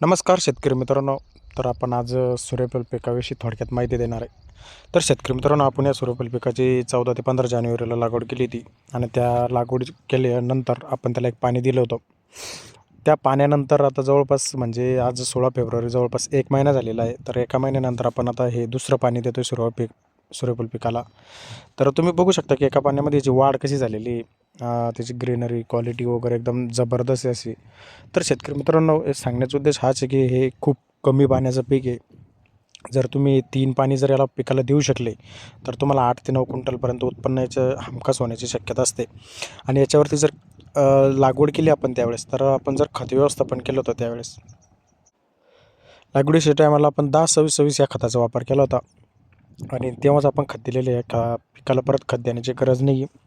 नमस्कार शेतकरी मित्रांनो. तर आपण आज सूर्यफल पिकाविषयी थोडक्यात माहिती देणार आहे. तर शेतकरी मित्रांनो आपण या सूर्यफल पिकाची चौदा ते पंधरा जानेवारीला लागवड केली होती. आणि त्या लागवड केल्यानंतर आपण त्याला एक पाणी दिलं होतं. त्या पाण्यानंतर आता जवळपास म्हणजे आज सोळा फेब्रुवारी जवळपास एक महिना झालेला आहे. तर एका महिन्यानंतर आपण आता हे दुसरं पाणी देतो आहे सूर्यफल पीक. सूर्यफूल पिकाला. तर तुम्ही बघू शकता की एका पाण्यामध्ये याची वाढ कशी झालेली आहे. त्याची ग्रीनरी क्वालिटी वगैरे एकदम जबरदस्त अशी. तर शेतकरी मित्रांनो सांगण्याचा उद्देश हाच आहे की हे खूप कमी पाण्याचं पीक आहे. जर तुम्ही तीन पाणी जर याला पिकाला देऊ शकले तर तुम्हाला आठ ते नऊ क्विंटलपर्यंत उत्पन्न याचं हमखास होण्याची शक्यता असते. आणि याच्यावरती जर लागवड केली आपण त्यावेळेस तर आपण जर खत व्यवस्थापन केलं होतं त्यावेळेस. लागवडीच्या टायमाला आपण दहा सव्वीस सव्वीस या खताचा वापर केला होता. आणि तेव्हाच आपण खत दिलेले आहे. का पिकाला परत खत देण्याची गरज नाही आहे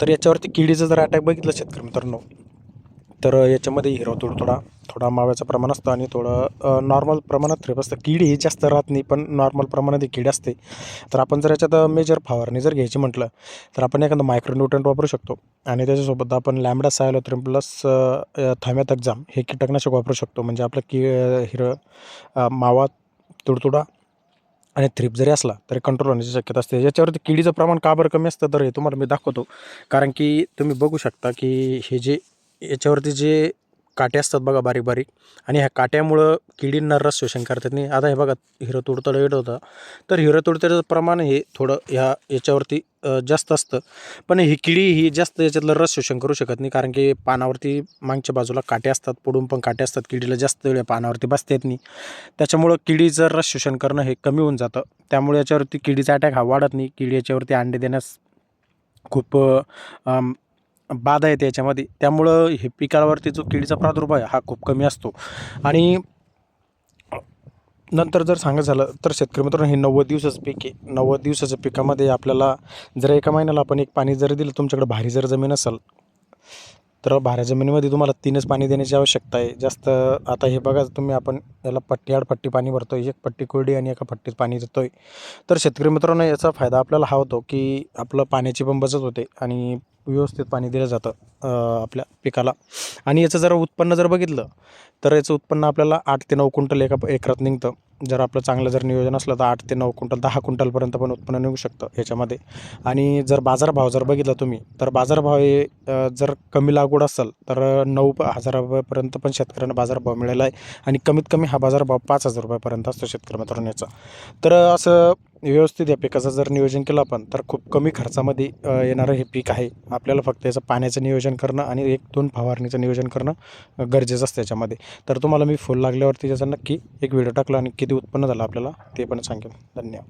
तर याच्यावरती किडीचं जर अटॅक बघितलं शेतकरी मित्रांनो तर याच्यामध्ये हिरो थोडा थोडा माव्याचं प्रमाण असतं आणि थोडं नॉर्मल प्रमाणात थ्रेप असतं. कीड ही जास्त राहत नाही पण नॉर्मल प्रमाणात ही कीड असते. तर आपण जर याच्यात मेजर फवारणी जर घ्यायची म्हटलं तर आपण एखादं मायक्रोन्युट्रंट वापरू शकतो. आणि त्याच्यासोबत आपण लॅमडा सायलोथ्रिम प्लस थायमॅथ एक्झाम हे कीटकनाशक वापरू शकतो. म्हणजे आपलं की हिरं मावा तुडतुडा आणि थ्रिप जरी असला तरी कंट्रोल होण्याची शक्यता असते. याच्यावरती किडीचं प्रमाण का बरं कमी असतं तर हे तुम्हाला मी दाखवतो. कारण की तुम्ही बघू शकता की हे जे याच्यावरती जे काटे असतात बघा बारीक बारीक आणि ह्या काट्यामुळं किडींना रस शोषण करतात. नाही आता हे बघा हिरं तुडतलं येत होतं. तर हिरं तुडतल्याचं प्रमाण हे थोडं ह्या याच्यावरती जास्त असतं. पण ही किडी ही जास्त याच्यातलं रस शोषण करू शकत नाही. कारण की पानावरती मागच्या बाजूला काटे असतात पुढून पण काटे असतात. किडीला जास्त वेळ पानावरती बसता येत नाही. त्याच्यामुळं किडीचं रस शोषण करणं हे कमी होऊन जातं. त्यामुळे याच्यावरती किडीचा अटॅक हा वाढत नाही. किडी याच्यावरती अंडे देण्यास खूप बाधा येते याच्यामध्ये. त्यामुळं हे पिकावरती जो किडीचा प्रादुर्भाव आहे हा खूप कमी असतो. आणि नंतर जर सांगायचं झालं तर शेतकरी मित्रांनो हे नव्वद दिवसाचं पीक आहे. नव्वद दिवसाच्या पिकामध्ये आपल्याला जर एका महिन्याला आपण एक पाणी जर दिलं तुमच्याकडे भारी जर जमीन असेल तर भाऱ्या जमिनीमध्ये तुम्हाला तीनच पाणी देण्याची आवश्यकता आहे. जास्त आता हे बघा तुम्ही आपण याला पट्टी आड पट्टी पाणी भरतो एक पट्टी कोरडी आणि एका पट्टीत पाणी देतो आहे तर शेतकरी मित्रांनो याचा फायदा आपल्याला हा होतो की आपलं पाण्याची पण बचत होते आणि व्यवस्थित पाणी दिलं जातं आपल्या पिकाला. आणि याचं जर उत्पन्न जर बघितलं तर याचं उत्पन्न आपल्याला आठ ते नऊ क्विंटल एका एकरात निघतं. जर आपलं चांगलं जर नियोजन असलं तर आठ ते नऊ क्विंटल दहा क्विंटलपर्यंत पण उत्पन्न निघू शकतं ह्याच्यामध्ये आणि जर बाजारभाव जर बघितला तुम्ही तर बाजारभाव हे जर कमी लागवड असेल तर नऊ प- हजार रुपयापर्यंत पण शेतकऱ्यांना बाजारभाव मिळाला आहे. आणि कमीत कमी हा बाजारभाव पाच हजार रुपयापर्यंत असतो शेतकरी मित्रांनो याचा. तर असं व्यवस्थित या पिकाचं जर नियोजन केलं आपण तर खूप कमी खर्चामध्ये येणारं हे पीक आहे. आपल्याला फक्त याचं पाण्याचं नियोजन करणं आणि एक दोन फवारणीचं नियोजन करणं गरजेचं असतं याच्यामध्ये. तर तुम्हाला मी फुल लागल्यावरती त्याचा नक्की एक व्हिडिओ टाकला आणि किती उत्पन्न झालं आपल्याला ते पण सांगेन. धन्यवाद.